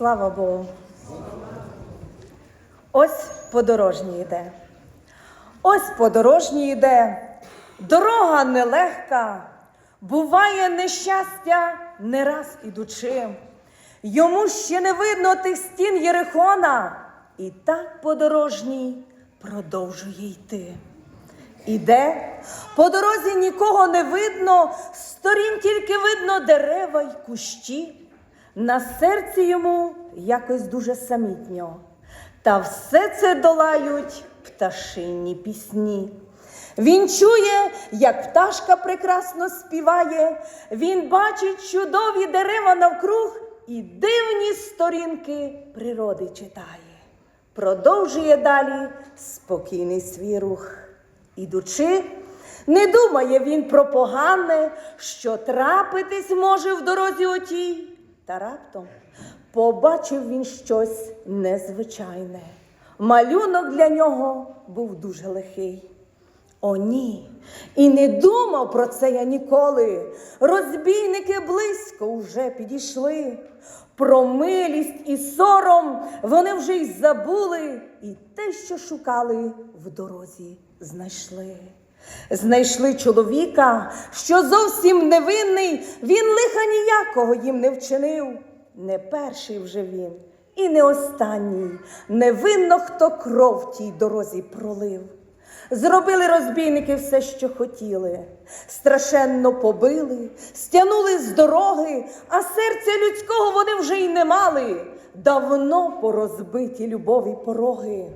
Слава Богу. Ось подорожній йде. Ось подорожній йде. Дорога нелегка, буває нещастя не раз ідучи. Йому ще не видно тих стін Єрихона, і так подорожній продовжує йти. Іде, по дорозі нікого не видно, сторін тільки видно дерева й кущі. На серці йому якось дуже самітньо, та все це долають пташині пісні. Він чує, як пташка прекрасно співає, він бачить чудові дерева навкруг і дивні сторінки природи читає. Продовжує далі спокійний свій рух. Ідучи, не думає він про погане, що трапитись може в дорозі отій. Та раптом побачив він щось незвичайне. Малюнок для нього був дуже лихий. О, ні, і не думав про це я ніколи. Розбійники близько вже підійшли. Про милість і сором вони вже й забули, і те, що шукали, в дорозі знайшли. Знайшли чоловіка, що зовсім невинний, він лиха ніякого їм не вчинив. Не перший вже він, і не останній. Невинно хто кров тій дорозі пролив. Зробили розбійники все, що хотіли, страшенно побили, стянули з дороги, а серця людського вони вже й не мали. Давно порозбиті любові пороги.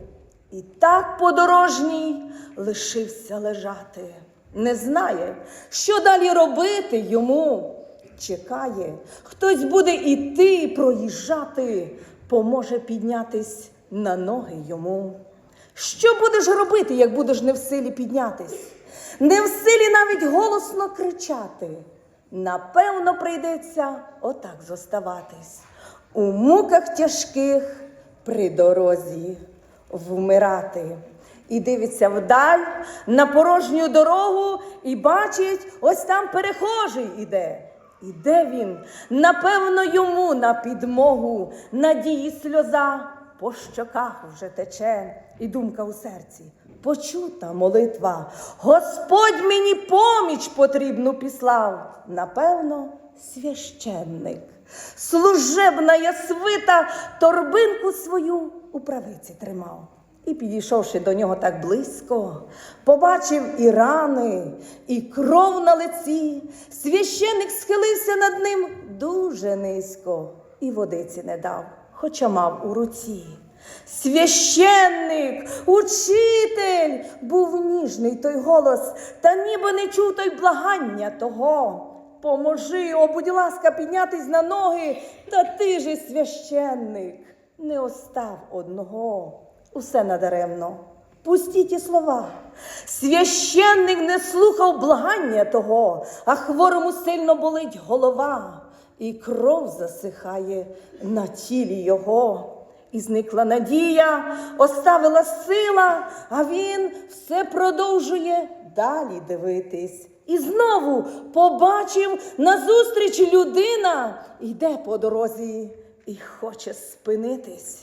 І так подорожній лишився лежати. Не знає, що далі робити йому. Чекає, хтось буде іти, проїжджати, поможе піднятись на ноги йому. Що будеш робити, як будеш не в силі піднятись? Не в силі навіть голосно кричати. Напевно, прийдеться отак зоставатись. У муках тяжких при дорозі вмирати. І дивиться вдаль на порожню дорогу і бачить, ось там перехожий іде. Іде він, напевно, йому на підмогу, надії сльоза по щоках вже тече, і думка у серці. Почута молитва, Господь мені поміч потрібну післав. Напевно, священник, служебна ясвита торбинку свою у правиці тримав. І, підійшовши до нього так близько, побачив і рани, і кров на лиці. Священник схилився над ним дуже низько і водиці не дав, хоча мав у руці. Священник, учитель, був ніжний той голос, та ніби не чув той благання того. Поможи, о, будь ласка, піднятись на ноги, та ти же священник, не остав одного усе надаремно. Пусті ті слова. Священник не слухав благання того, а хворому сильно болить голова, і кров засихає на тілі його. І зникла надія, оставила сила, а він все продовжує далі дивитись. І знову побачив назустріч людина, йде по дорозі і хоче спинитись.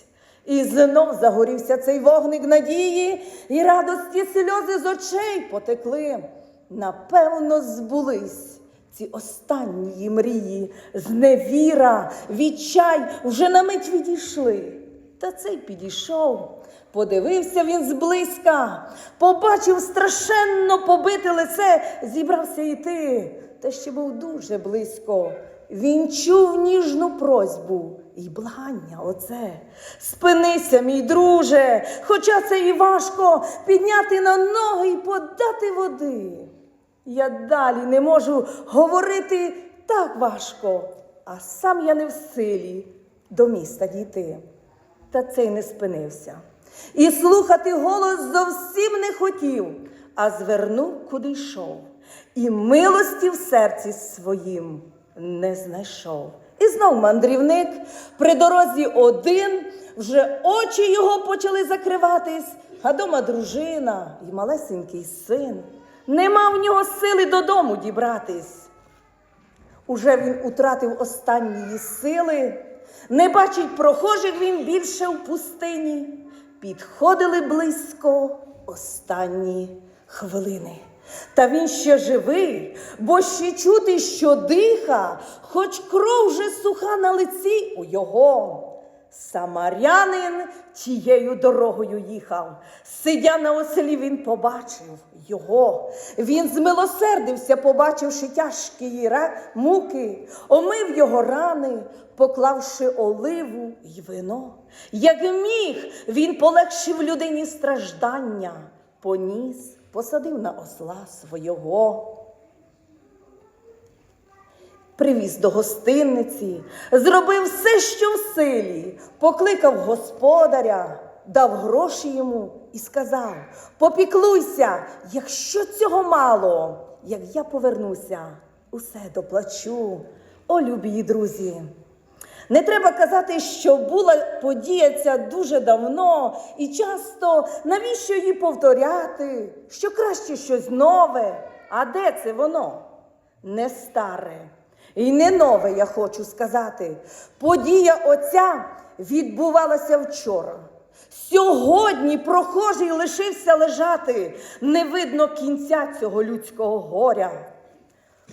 І знов загорівся цей вогник надії, і радості сльози з очей потекли. Напевно, збулись ці останні мрії, зневіра, відчай вже на мить відійшли. Та цей підійшов, подивився він зблизька, побачив страшенно побите лице, зібрався йти, та ще був дуже близько. Він чув ніжну просьбу і благання оце. Спинися, мій друже, хоча це і важко підняти на ноги і подати води. Я далі не можу говорити так важко, а сам я не в силі до міста дійти. Та цей не спинився. І слухати голос зовсім не хотів, а звернув, куди йшов, і милості в серці своїм не знайшов. І знов мандрівник при дорозі один, вже очі його почали закриватись, а дома дружина і малесенький син. Нема в нього сили додому дібратись. Уже він утратив останні сили, Не бачить прохожих він більше в пустині. Підходили близько останні хвилини. Та він ще живий, бо ще чути, що диха, хоч кров вже суха на лиці у його. Самарянин тією дорогою їхав. Сидя на оселі, він побачив його. Він змилосердився, побачивши тяжкі муки, омив його рани, поклавши оливу й вино. Як міг, він полегшив людині страждання, поніс, посадив на осла свого привіз до гостинниці, зробив все, що в силі, покликав господаря, дав гроші йому і сказав: Попіклуйся, якщо цього мало, як я повернуся, усе доплачу. О, любі друзі! Не треба казати, що була подія ця дуже давно і часто навіщо її повторяти, що краще щось нове. А де це воно? Не старе і не нове, я хочу сказати. Подія оця відбувалася вчора. Сьогодні прохожий лишився лежати, не видно кінця цього людського горя.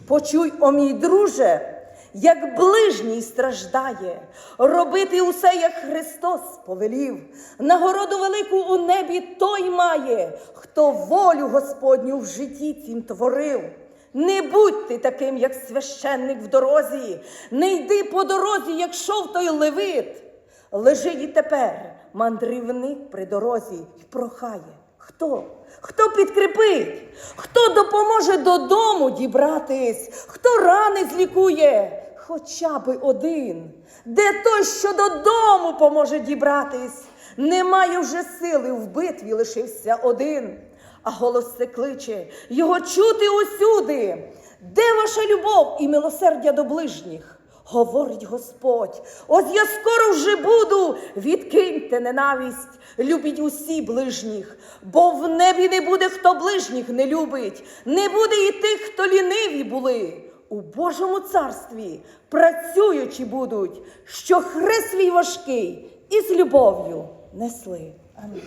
Почуй, о мій друже, як ближній страждає, робити усе, як Христос повелів. Нагороду велику у небі той має, хто волю Господню в житті цім творив. Не будь ти таким, як священник в дорозі, не йди по дорозі, як шов той левит. Лежи і тепер мандрівник при дорозі й прохає. Хто? Хто підкріпить? Хто допоможе додому дібратись? Хто рани злікує? Хоча би один. Де той, що додому поможе дібратись? Немає вже сили в битві лишився один. А голос це кличе, його чути усюди. Де ваша любов і милосердя до ближніх? Говорить Господь, ось я скоро вже буду, відкиньте ненависть, любіть усі ближніх, бо в небі не буде, хто ближніх не любить, не буде і тих, хто ліниві були. У Божому царстві працюючи будуть, що хрест свій важкий і з любов'ю несли. Амінь.